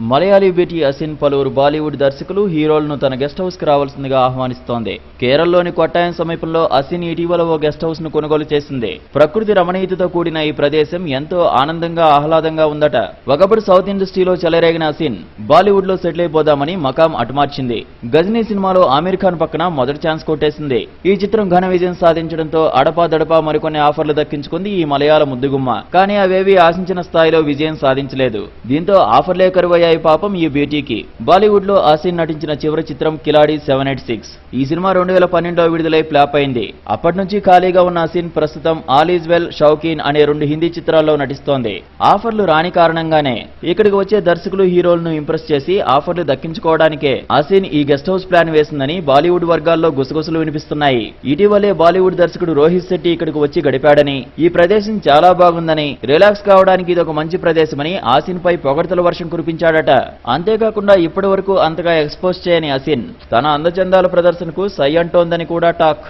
Malayali beauty Asin పలువురు బాలీవుడ్ దర్శకులు హీరోలను తన గెస్ట్ హౌస్కి రావాల్సిందిగా ఆహ్వానిస్తోంది. కేరళలోని కొట్టాయం సమీపంలో అసిన్ ఇటీవల ఓ గెస్ట్ హౌస్ను కొనుగోలు చేసింది. ప్రకృతి రమణీయతతో కూడిన ఈ ప్రదేశం ఎంతో ఆనందంగా ఆహ్లాదంగా ఉందట. ఒకప్పుడు సౌత్ ఇండస్ట్రీలో చెలరేగిన అసిన్ బాలీవుడ్లో సెటిల్ అయిపోదామని మకాం అటుమార్చింది గజనీ సినిమాలో ఆమీర్ ఖాన్ పక్కన మొదటి ఛాన్స్ కొట్టేసింది. ఈ చిత్రం ఘన విజయం సాధించడంతో అడపా దడపా మరికొన్ని ఆఫర్లు దక్కించుకుంది ఈ మలయాళ ముద్దుగుమ్మ. కానీ అవేవి ఆశించిన స్థాయిలో విజయం సాధించలేదు. దీంతో ఆఫర్లే కరువయ్యాయి. పాపం ఈ బ్యూటీకి. బాలీవుడ్లో ఆసిన్ నటించిన చివరి చిత్రం కిలాడి సెవెన్ ఎయిట్ సిక్స్. ఈ సినిమా రెండు వేల పన్నెండులో విడుదలై ఫ్లాప్ అయింది. అప్పటి నుంచి ఖాళీగా ఉన్న ఆసిన్ ప్రస్తుతం ఆల్ ఈజ్ వెల్ షౌకీన్ అనే రెండు హిందీ చిత్రాల్లో నటిస్తోంది. ఆఫర్లు రాని కారణంగానే ఇక్కడికి వచ్చే దర్శకులు హీరోలను ఇంప్రెస్ చేసి ఆఫర్లు దక్కించుకోవడానికే ఆసిన్ ఈ గెస్ట్ హౌస్ ప్లాన్ వేసిందని బాలీవుడ్ వర్గాల్లో గుసగుసలు వినిపిస్తున్నాయి. ఇటీవలే బాలీవుడ్ దర్శకుడు రోహిత్ శెట్టి ఇక్కడికి వచ్చి గడిపాడని ఈ ప్రదేశం చాలా బాగుందని రిలాక్స్ కావడానికి ఇది ఒక మంచి ప్రదేశమని ఆసిన్ పై పొగడతల వర్షం కురిపించాడు చేశాడట. అంతేకాకుండా ఇప్పటి వరకు అంతగా ఎక్స్పోజ్ చేయని అసిన్ తన అందచందాల ప్రదర్శనకు సై అంటోందని కూడా టాక్.